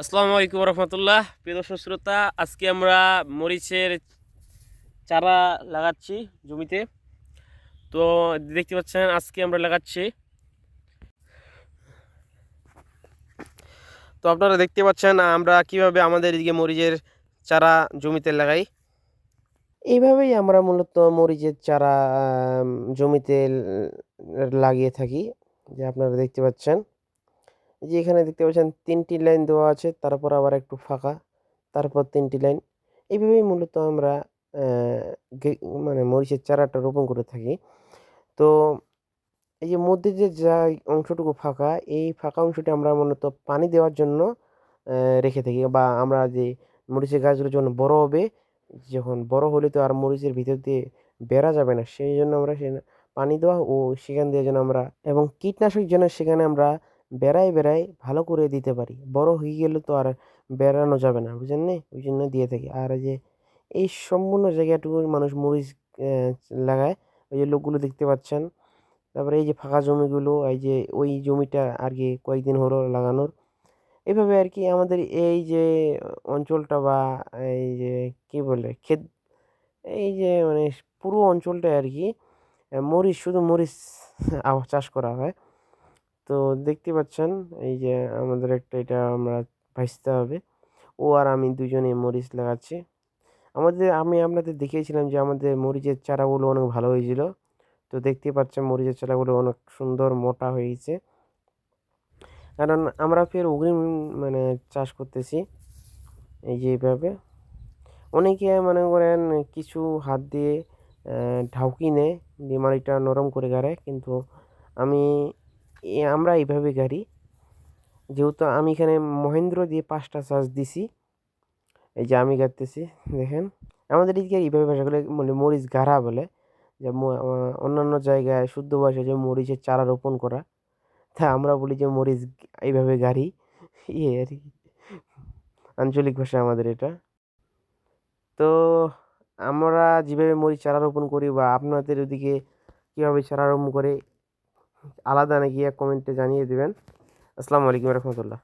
আসসালামু আলাইকুম রহমতুল্লাহ প্রিয় দর্শক শ্রোতা, আজকে আমরা মরিচের চারা লাগাচ্ছি জমিতে। তো দেখতে পাচ্ছেন, আজকে আমরা লাগাচ্ছি। তো আপনারা দেখতে পাচ্ছেন, আমরা কীভাবে আমাদের এদিকে মরিচের চারা জমিতে লাগাই। এইভাবেই আমরা মূলত মরিচের চারা জমিতে লাগিয়ে থাকি, যে আপনারা দেখতে পাচ্ছেন। যে এখানে দেখতে পাচ্ছেন তিনটি লাইন দেওয়া আছে, তারপর আবার একটু ফাঁকা, তারপর তিনটি লাইন। এইভাবেই মূলত আমরা মানে মরিচের চারাটা রোপণ করে থাকি। তো এই যে মধ্যে যে যা অংশটুকু ফাঁকা, এই ফাঁকা অংশটি আমরা মূলত পানি দেওয়ার জন্য রেখে থাকি বা আমরা যে মরিচের গাছগুলো যখন বড় হবে, যখন বড় হলে তো আর মরিচের ভিতর দিয়ে বেড়া যাবে না। সেই জন্য আমরা সে পানি দেওয়া ও সেখান দিয়ে যেন আমরা, এবং কীটনাশক যেন সেখানে আমরা বেড়ায় বেড়ায় ভালো করে দিতে পারি। বড় হয়ে গেলে তো আর বেড়ানো যাবে না বুঝলেন নি? ওই জন্য দিয়ে থাকি। আর যে, এই সম্পূর্ণ জায়গাটুকু মানুষ মরিচ লাগায়। ওই যে লোকগুলো দেখতে পাচ্ছেন। তারপরে এই যে ফাঁকা জমিগুলো, এই যে, ওই জমিটা আর কি কয়েকদিন হলো লাগানোর। এভাবে আর কি আমাদের এই যে অঞ্চলটা বা এই যে, কি বলে, ক্ষেত, এই যে মানে পুরো অঞ্চলটায় আর কি, মরিচ, শুধু মরিচ চাষ করা হয়। তো দেখতে পাচ্ছেন, এই যে আমাদের একটা এটা আমরা ভাজতে হবে। ও আর আমি দুজনে মরিচ লাগাচ্ছি। আমাদের, আমি আপনাদের দেখিয়েছিলাম যে আমাদের মরিচের চারাগুলো অনেক ভালো হয়েছিল। তো দেখতে পাচ্ছেন মরিচের চারাগুলো অনেক সুন্দর মোটা হয়েছে। কারণ আমরা ফের অগ্রিম মানে চাষ করতেছি এই যে এইভাবে অনেকে মনে করেন কিছু হাত দিয়ে ঢাউকি নেয়, দিয়ে মাটিটা নরম করে গাড়ে কিন্তু আমি আমরা এইভাবে গাড়ি। যেহেতু আমি এখানে মহেন্দ্র দিয়ে পাঁচটা চার্জ দিছি। এই যে আমি গাড়তেছি, দেখেন। আমাদের এদিকে এইভাবে ভাষাগুলো মানে মরিচ গাড়া বলে। যে অন্যান্য জায়গায় শুদ্ধ ভাষায় যে মরিচের চারা রোপণ করা। তা আমরা বলি যে মরিচ এইভাবে গাড়ি ইয়ে আর কি। আঞ্চলিক ভাষা আমাদের এটা। তো আমরা যেভাবে মরিচ চারা রোপণ করি বা আপনাদের ওদিকে কীভাবে চারা রোপণ করে আলাদা নাকি কমেন্টে জানিয়ে দেবেন। আসসালামু আলাইকুম রহমতুল্লাহ।